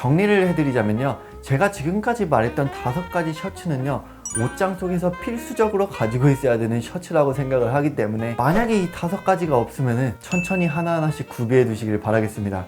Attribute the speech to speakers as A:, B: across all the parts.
A: 정리를 해드리자면요. 제가 지금까지 말했던 다섯 가지 셔츠는요. 옷장 속에서 필수적으로 가지고 있어야 되는 셔츠라고 생각을 하기 때문에 만약에 이 다섯 가지가 없으면 천천히 하나하나씩 구비해 두시길 바라겠습니다.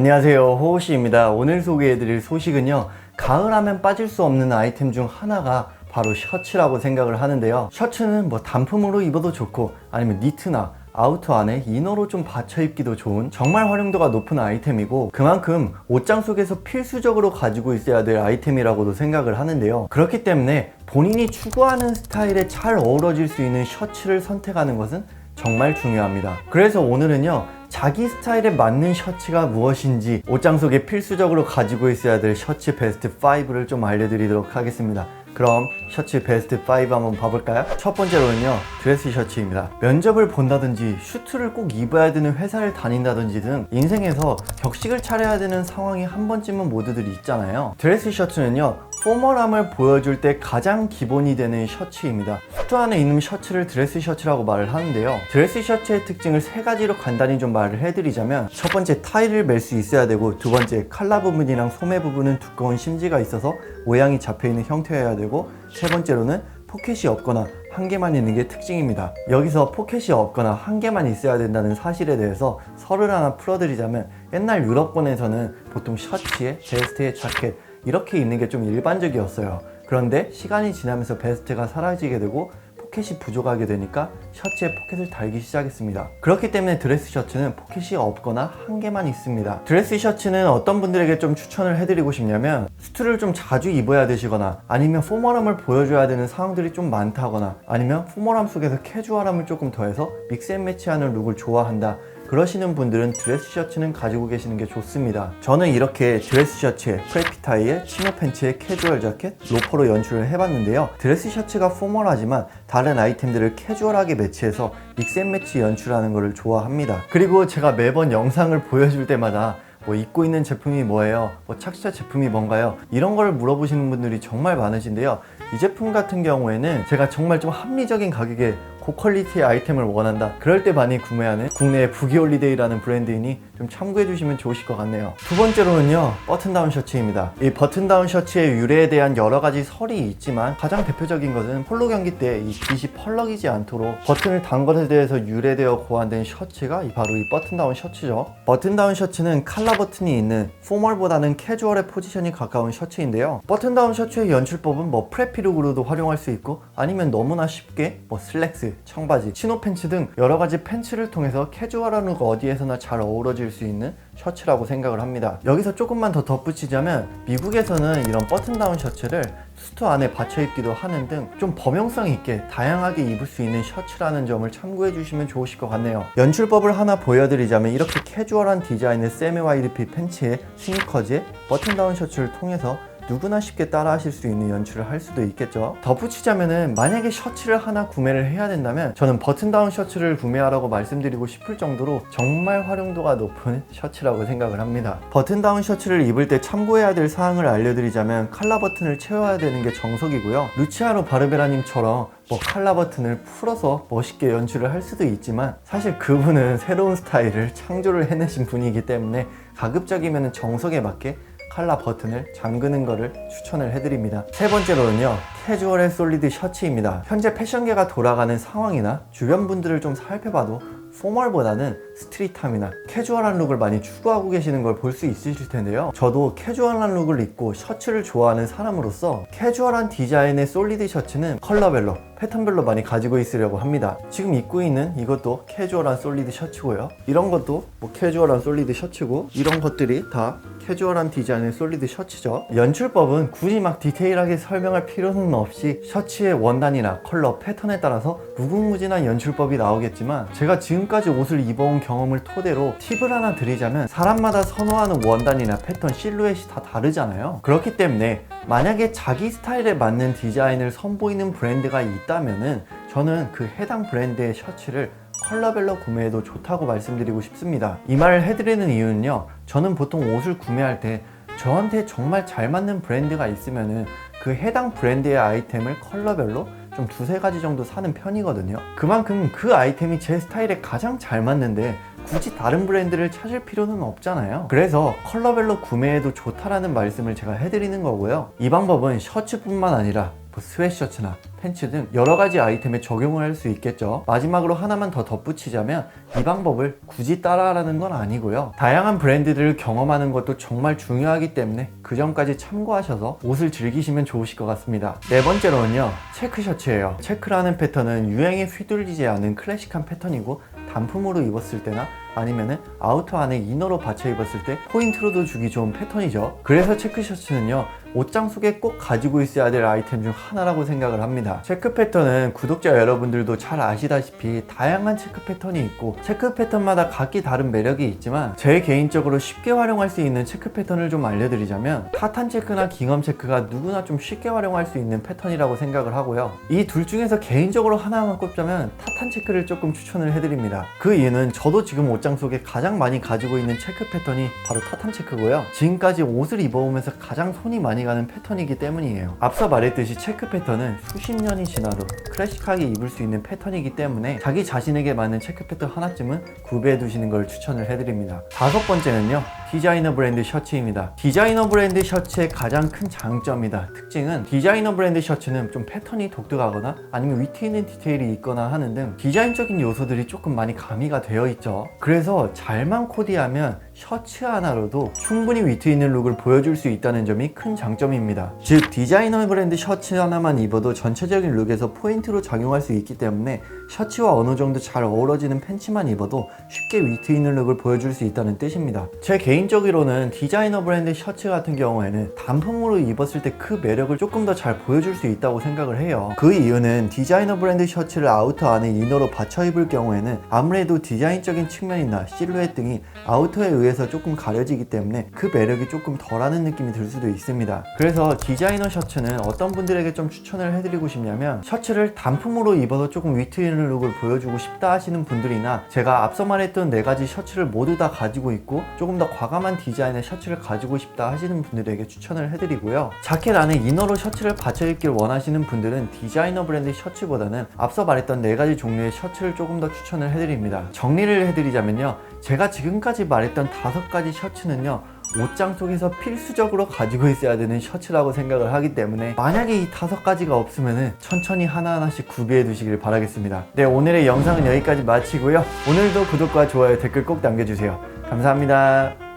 A: 안녕하세요. 호호씨입니다. 오늘 소개해드릴 소식은요 가을 하면 빠질 수 없는 아이템 중 하나가 바로 셔츠라고 생각을 하는데요. 셔츠는 뭐 단품으로 입어도 좋고 아니면 니트나 아우터 안에 이너로 좀 받쳐 입기도 좋은 정말 활용도가 높은 아이템이고 그만큼 옷장 속에서 필수적으로 가지고 있어야 될 아이템이라고도 생각을 하는데요. 그렇기 때문에 본인이 추구하는 스타일에 잘 어우러질 수 있는 셔츠를 선택하는 것은 정말 중요합니다. 그래서 오늘은요, 자기 스타일에 맞는 셔츠가 무엇인지 옷장 속에 필수적으로 가지고 있어야 될 셔츠 베스트 5를 좀 알려드리도록 하겠습니다. 그럼 셔츠 베스트 5 한번 봐볼까요? 첫 번째로는요, 드레스 셔츠입니다. 면접을 본다든지 슈트를 꼭 입어야 되는 회사를 다닌다든지 등 인생에서 격식을 차려야 되는 상황이 한 번쯤은 모두들 있잖아요. 드레스 셔츠는요, 포멀함을 보여줄 때 가장 기본이 되는 셔츠입니다. 수트 안에 입는 셔츠를 드레스 셔츠라고 말을 하는데요. 드레스 셔츠의 특징을 세 가지로 간단히 좀 말을 해드리자면 첫 번째 타이를 멜 수 있어야 되고 두 번째 칼라 부분이랑 소매 부분은 두꺼운 심지가 있어서 모양이 잡혀있는 형태여야 되고 세 번째로는 포켓이 없거나 한 개만 있는 게 특징입니다. 여기서 포켓이 없거나 한 개만 있어야 된다는 사실에 대해서 설을 하나 풀어드리자면 옛날 유럽권에서는 보통 셔츠에 베스트에 자켓 이렇게 입는 게 좀 일반적이었어요. 그런데 시간이 지나면서 베스트가 사라지게 되고 포켓이 부족하게 되니까 셔츠에 포켓을 달기 시작했습니다. 그렇기 때문에 드레스 셔츠는 포켓이 없거나 한 개만 있습니다. 드레스 셔츠는 어떤 분들에게 좀 추천을 해드리고 싶냐면 수트를 좀 자주 입어야 되시거나 아니면 포멀함을 보여줘야 되는 상황들이 좀 많다거나 아니면 포멀함 속에서 캐주얼함을 조금 더해서 믹스앤매치하는 룩을 좋아한다. 그러시는 분들은 드레스 셔츠는 가지고 계시는 게 좋습니다. 저는 이렇게 드레스 셔츠에 프레피 타이에 치노 팬츠에 캐주얼 자켓, 로퍼로 연출을 해봤는데요. 드레스 셔츠가 포멀하지만 다른 아이템들을 캐주얼하게 매치해서 믹스앤매치 연출하는 것을 좋아합니다. 그리고 제가 매번 영상을 보여줄 때마다 뭐 입고 있는 제품이 뭐예요? 뭐 착시자 제품이 뭔가요? 이런 걸 물어보시는 분들이 정말 많으신데요. 이 제품 같은 경우에는 제가 정말 좀 합리적인 가격에 고퀄리티의 아이템을 원한다. 그럴 때 많이 구매하는 국내의 부기홀리데이라는 브랜드이니 좀 참고해 주시면 좋으실 것 같네요. 두 번째로는요, 버튼다운 셔츠입니다. 이 버튼다운 셔츠의 유래에 대한 여러 가지 설이 있지만 가장 대표적인 것은 폴로 경기 때이 빗이 펄럭이지 않도록 버튼을 단 것에 대해서 유래되어 고안된 셔츠가 이 바로 이 버튼다운 셔츠죠. 버튼다운 셔츠는 칼라 버튼이 있는 포멀보다는 캐주얼의 포지션이 가까운 셔츠인데요. 버튼다운 셔츠의 연출법은 뭐 프레피룩으로도 활용할 수 있고 아니면 너무나 쉽게 뭐 슬랙스, 청바지, 치노 팬츠 등 여러 가지 팬츠를 통해서 캐주얼한 룩 어디에서나 잘 어우러질 수 있는 셔츠라고 생각을 합니다. 여기서 조금만 더 덧붙이자면 미국에서는 이런 버튼다운 셔츠를 수트 안에 받쳐 입기도 하는 등 좀 범용성 있게 다양하게 입을 수 있는 셔츠라는 점을 참고해 주시면 좋으실 것 같네요. 연출법을 하나 보여드리자면 이렇게 캐주얼한 디자인의 세미 와이드 핏 팬츠에 스니커즈에 버튼다운 셔츠를 통해서 누구나 쉽게 따라 하실 수 있는 연출을 할 수도 있겠죠. 덧붙이자면은 만약에 셔츠를 하나 구매를 해야 된다면 저는 버튼다운 셔츠를 구매하라고 말씀드리고 싶을 정도로 정말 활용도가 높은 셔츠라고 생각을 합니다. 버튼다운 셔츠를 입을 때 참고해야 될 사항을 알려드리자면 칼라 버튼을 채워야 되는 게 정석이고요. 루치아노 바르베라님처럼 뭐 칼라 버튼을 풀어서 멋있게 연출을 할 수도 있지만 사실 그분은 새로운 스타일을 창조를 해내신 분이기 때문에 가급적이면 정석에 맞게 칼라 버튼을 잠그는 것을 추천을 해드립니다. 세 번째로는요, 캐주얼의 솔리드 셔츠입니다. 현재 패션계가 돌아가는 상황이나 주변 분들을 좀 살펴봐도 포멀보다는 스트릿함이나 캐주얼한 룩을 많이 추구하고 계시는 걸 볼 수 있으실 텐데요. 저도 캐주얼한 룩을 입고 셔츠를 좋아하는 사람으로서 캐주얼한 디자인의 솔리드 셔츠는 컬러별로 패턴별로 많이 가지고 있으려고 합니다. 지금 입고 있는 이것도 캐주얼한 솔리드 셔츠고요. 이런 것도 뭐 캐주얼한 솔리드 셔츠고 이런 것들이 다 캐주얼한 디자인의 솔리드 셔츠죠. 연출법은 굳이 막 디테일하게 설명할 필요는 없이 셔츠의 원단이나 컬러, 패턴에 따라서 무궁무진한 연출법이 나오겠지만 제가 지금까지 옷을 입어온 경험을 토대로 팁을 하나 드리자면 사람마다 선호하는 원단이나 패턴, 실루엣이 다 다르잖아요. 그렇기 때문에 만약에 자기 스타일에 맞는 디자인을 선보이는 브랜드가 있다면은 저는 그 해당 브랜드의 셔츠를 컬러별로 구매해도 좋다고 말씀드리고 싶습니다. 이 말을 해드리는 이유는요. 저는 보통 옷을 구매할 때 저한테 정말 잘 맞는 브랜드가 있으면은 그 해당 브랜드의 아이템을 컬러별로 좀 두세 가지 정도 사는 편이거든요. 그만큼 그 아이템이 제 스타일에 가장 잘 맞는데 굳이 다른 브랜드를 찾을 필요는 없잖아요. 그래서 컬러별로 구매해도 좋다라는 말씀을 제가 해드리는 거고요. 이 방법은 셔츠뿐만 아니라 뭐 스웨셔츠나 팬츠 등 여러 가지 아이템에 적용을 할 수 있겠죠. 마지막으로 하나만 더 덧붙이자면 이 방법을 굳이 따라하라는 건 아니고요. 다양한 브랜드들을 경험하는 것도 정말 중요하기 때문에 그 점까지 참고하셔서 옷을 즐기시면 좋으실 것 같습니다. 네 번째로는요. 체크 셔츠예요. 체크라는 패턴은 유행에 휘둘리지 않은 클래식한 패턴이고 단품으로 입었을 때나 아니면은 아우터 안에 이너로 받쳐 입었을 때 포인트로도 주기 좋은 패턴이죠. 그래서 체크 셔츠는요. 옷장 속에 꼭 가지고 있어야 될 아이템 중 하나라고 생각을 합니다. 체크 패턴은 구독자 여러분들도 잘 아시다시피 다양한 체크 패턴이 있고 체크 패턴마다 각기 다른 매력이 있지만 제 개인적으로 쉽게 활용할 수 있는 체크 패턴을 좀 알려드리자면 타탄 체크나 깅엄 체크가 누구나 좀 쉽게 활용할 수 있는 패턴이라고 생각을 하고요. 이 둘 중에서 개인적으로 하나만 꼽자면 타탄 체크를 조금 추천을 해드립니다. 그 이유는 저도 지금 옷장 속에 가장 많이 가지고 있는 체크 패턴이 바로 타탄 체크고요. 지금까지 옷을 입어오면서 가장 손이 많이 가는 패턴이기 때문이에요. 앞서 말했듯이 체크 패턴은 수십 년이 지나도 클래식하게 입을 수 있는 패턴이기 때문에 자기 자신에게 맞는 체크 패턴 하나쯤은 구비해 두시는 걸 추천을 해드립니다. 다섯 번째는요. 디자이너 브랜드 셔츠입니다. 디자이너 브랜드 셔츠의 가장 큰 장점이다. 특징은 디자이너 브랜드 셔츠는 좀 패턴이 독특하거나 아니면 위트 있는 디테일이 있거나 하는 등 디자인적인 요소들이 조금 많이 가미가 되어 있죠. 그래서 잘만 코디하면 셔츠 하나로도 충분히 위트 있는 룩을 보여줄 수 있다는 점이 큰 장점입니다. 즉 디자이너 브랜드 셔츠 하나만 입어도 전체적인 룩에서 포인트로 작용할 수 있기 때문에 셔츠와 어느 정도 잘 어우러지는 팬츠만 입어도 쉽게 위트 있는 룩을 보여줄 수 있다는 뜻입니다. 제 개인적으로는 디자이너 브랜드 셔츠 같은 경우에는 단품으로 입었을 때 그 매력을 조금 더 잘 보여줄 수 있다고 생각을 해요. 그 이유는 디자이너 브랜드 셔츠를 아우터 안에 이너로 받쳐 입을 경우에는 아무래도 디자인적인 측면이나 실루엣 등이 아우터에 의해 서 조금 가려지기 때문에 그 매력이 조금 덜하는 느낌이 들 수도 있습니다. 그래서 디자이너 셔츠는 어떤 분들에게 좀 추천을 해드리고 싶냐면 셔츠를 단품으로 입어도 조금 위트 있는 룩을 보여주고 싶다 하시는 분들이나 제가 앞서 말했던 네 가지 셔츠를 모두 다 가지고 있고 조금 더 과감한 디자인의 셔츠를 가지고 싶다 하시는 분들에게 추천을 해드리고요. 자켓 안에 이너로 셔츠를 받쳐 입길 원하시는 분들은 디자이너 브랜드 셔츠보다는 앞서 말했던 네 가지 종류의 셔츠를 조금 더 추천을 해드립니다. 정리를 해드리자면요. 제가 지금까지 말했던 다섯 가지 셔츠는요. 옷장 속에서 필수적으로 가지고 있어야 되는 셔츠라고 생각을 하기 때문에 만약에 이 다섯 가지가 없으면 천천히 하나하나씩 구비해 두시길 바라겠습니다. 네, 오늘의 영상은 여기까지 마치고요. 오늘도 구독과 좋아요, 댓글 꼭 남겨주세요. 감사합니다.